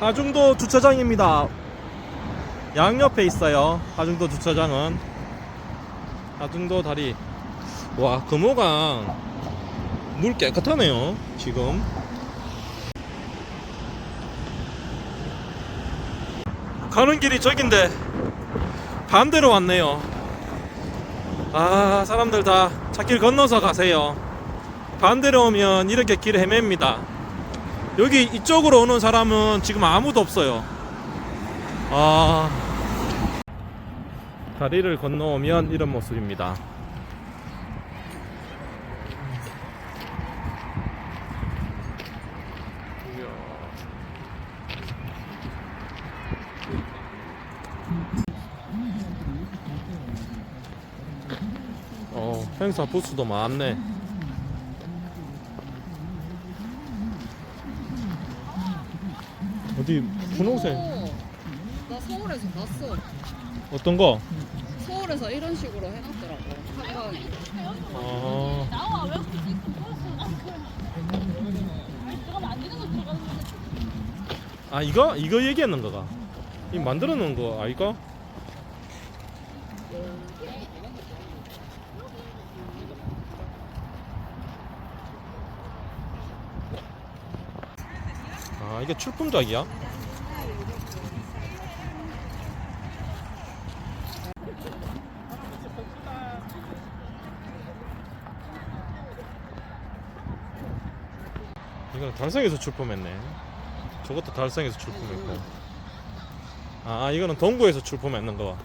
하중도 주차장입니다. 양옆에 있어요. 하중도 주차장은 하중도 다리. 와 금호강 물 깨끗하네요. 지금 가는 길이 저긴데 반대로 왔네요. 아 사람들 다 차 길 건너서 가세요. 반대로 오면 이렇게 길 헤맵니다. 여기 이쪽으로 오는 사람은 지금 아무도 없어요. 아 다리를 건너오면 이런 모습입니다. 어 행사 부스도 많네. 어디 분홍색 어, 나 서울에서 봤어. 어떤 거? 서울에서 이런 식으로 해놨더라고. 한강에. 아, 아 이거 이거 얘기하는 거가 이 만들어 놓은 거 아이가? 아 이게 출품작이야? 이건 달성에서 출품했네. 저것도 달성에서 출품했고. 아, 이거는 동구에서 출품했는 거.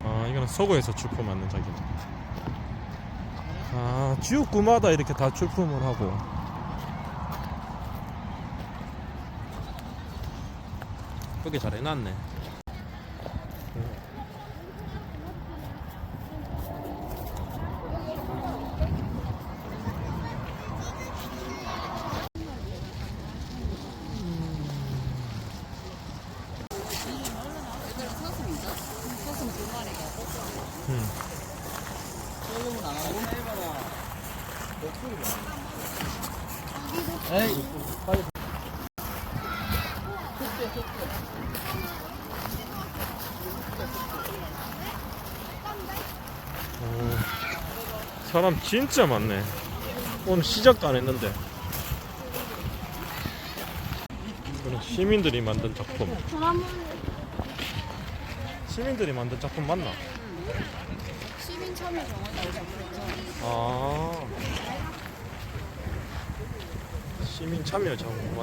아, 이거는 서구에서 출품하는 작이네. 아, 지역구마다 이렇게 다 출품을 하고. 그게 잘 해놨네. 얘들 사슴이다. 사슴 두 마리가. 음. 오, 사람 진짜 많네. 오늘 시작도 안 했는데. 이거는 시민들이 만든 작품. 시민들이 만든 작품 맞나? 시민 참여 정원이라고. 아. 시민 참여 정원.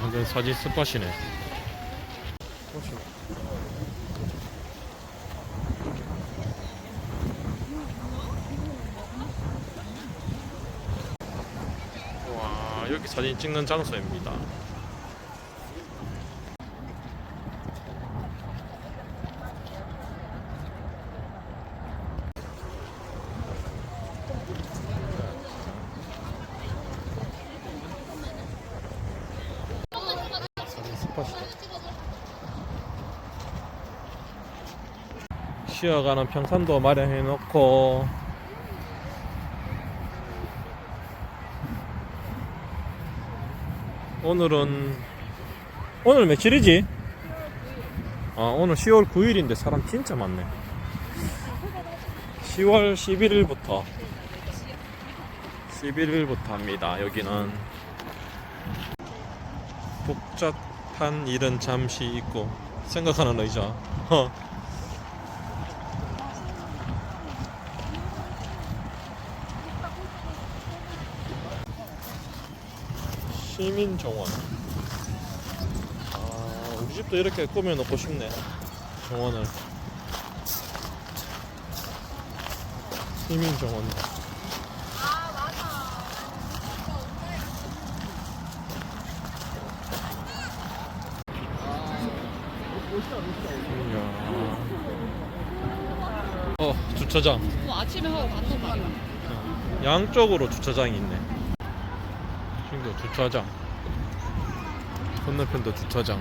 완전 사진 스팟이네. 와, 여기 사진 찍는 장소입니다. 스팟이다. 쉬어가는 평산도 마련해 놓고 오늘은 오늘 며칠이지? 아 오늘 10월 9일인데 사람 진짜 많네 10월 11일부터 11일부터 합니다 여기는 복잡 한 일은 잠시 잊고 생각하는 의자. 어. 시민정원. 아 우리 집도 이렇게 꾸며놓고 싶네. 정원을. 시민정원 어 주차장 뭐 아침에 하고 갔단 말이야. 양쪽으로 주차장이 있네. 지금도 주차장. 건너편도 주차장.